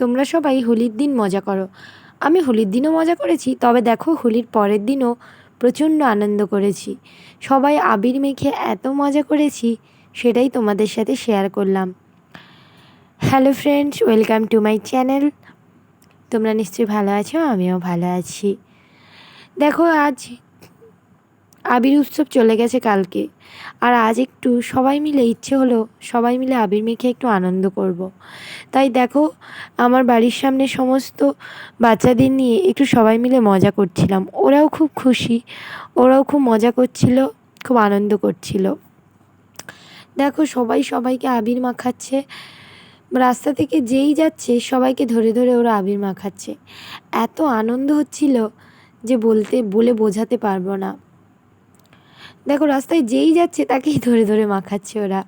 তোমরা সবাই হোলির দিন মজা করো। আমি হোলির দিনও মজা করেছি, তবে দেখো হোলির পরের দিনও প্রচণ্ড আনন্দ করেছি। সবাই আবির মেখে এত মজা করেছি, সেটাই তোমাদের সাথে শেয়ার করলাম। Hello friends welcome to my channel তোমরা নিশ্চয়ই ভালো আছো, আমিও ভালো আছি। দেখো আজ আবির উৎসব চলে গেছে কালকে। আর আজ একটু সবাই মিলে, ইচ্ছে হলো সবাই মিলে আবির মেখে একটু আনন্দ করব। তাই দেখো, আমার বাড়ির সামনে সমস্ত বাচ্চাদের নিয়ে একটু সবাই মিলে মজা করছিলাম। ওরাও খুব খুশি, ওরাও খুব মজা করছিল, খুব আনন্দ করছিল। দেখো, সবাই সবাইকে আবির মাখাচ্ছে। রাস্তা থেকে যেই যাচ্ছে, সবাইকে ধরে ধরে ওরা আবির মাখাচ্ছে। এত আনন্দ হচ্ছিল যে বলতে, বলে বোঝাতে পারব না। দেখো, রাস্তায় যেই যাচ্ছে তাকেই ধরে ধরে মাখাচ্ছে ওরা।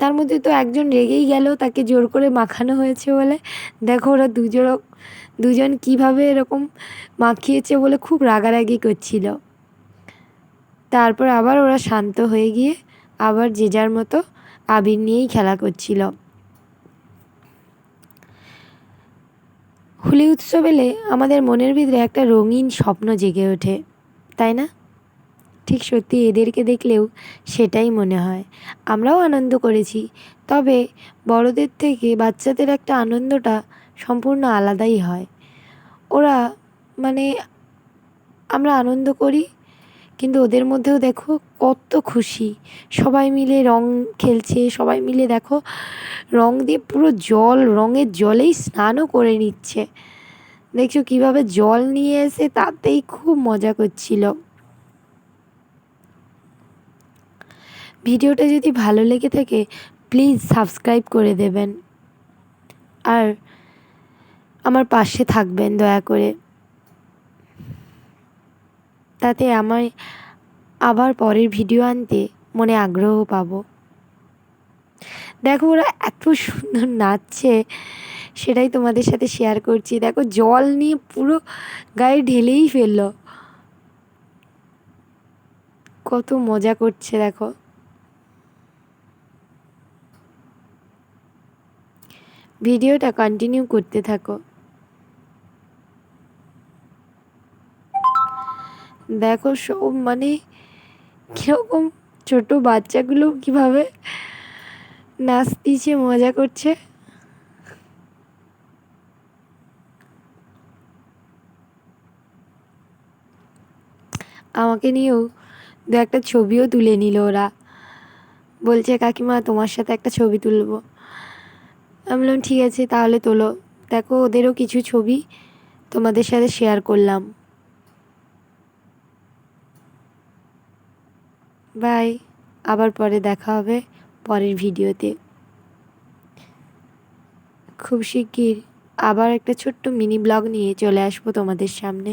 তার মধ্যে তো একজন রেগেই গেল, তাকে জোর করে মাখানো হয়েছে বলে। দেখো, ওরা দুজন দুজন কীভাবে এরকম মাখিয়েছে বলে খুব রাগারাগি করছিল। তারপর আবার ওরা শান্ত হয়ে গিয়ে আবার যে যার মতো আবির নিয়েই খেলা করছিল। হোলি উৎসব এলে আমাদের মনের ভিতরে একটা রঙিন স্বপ্ন জেগে ওঠে, তাই না? ঠিক সত্যি এদেরকে দেখলেও সেটাই মনে হয়। আমরাও আনন্দ করেছি, তবে বড়দের থেকে বাচ্চাদের একটা আনন্দটা সম্পূর্ণ আলাদাই হয়। ওরা মানে আমরা আনন্দ করি কিন্তু ওদের মধ্যেও দেখো কত খুশি। সবাই মিলে রং খেলছে, সবাই মিলে দেখো রং দিয়ে পুরো জল, রঙের জলেই স্নানও করে নিচ্ছে। দেখছ কীভাবে জল নিয়ে এসে তাতেই খুব মজা করছিল। ভিডিওটা যদি ভালো লেগে থাকে, প্লিজ সাবস্ক্রাইব করে দেবেন। আর আমার পাশে থাকবেন দয়া করে। তাতে আমায় আবার পরের ভিডিও আনতে মনে আগ্রহ পাবো। দেখো ওরা এত সুন্দর নাচছে, সেটাই তোমাদের সাথে শেয়ার করছি। দেখো জল নিয়ে পুরো গায়ে ঢেলেই ফেলল। কত মজা করছে দেখো। ভিডিওটা কন্টিনিউ করতে থাকো। দেখো সব মানে কীরকম ছোট বাচ্চাগুলো কীভাবে নাচতিছে, মজা করছে। আমাকে নিয়েও দু একটা ছবিও তুলে নিল ওরা। বলছে, কাকিমা, তোমার সাথে একটা ছবি তুলবো। আমি বললাম, ঠিক আছে, তাহলে তোলো। দেখো, ওদেরও কিছু ছবি তোমাদের সাথে শেয়ার করলাম। বাই। আবার পরে দেখা হবে পরের ভিডিওতে। খুব শিগগির আবার একটা ছোট্ট মিনি ব্লগ নিয়ে চলে আসব তোমাদের সামনে।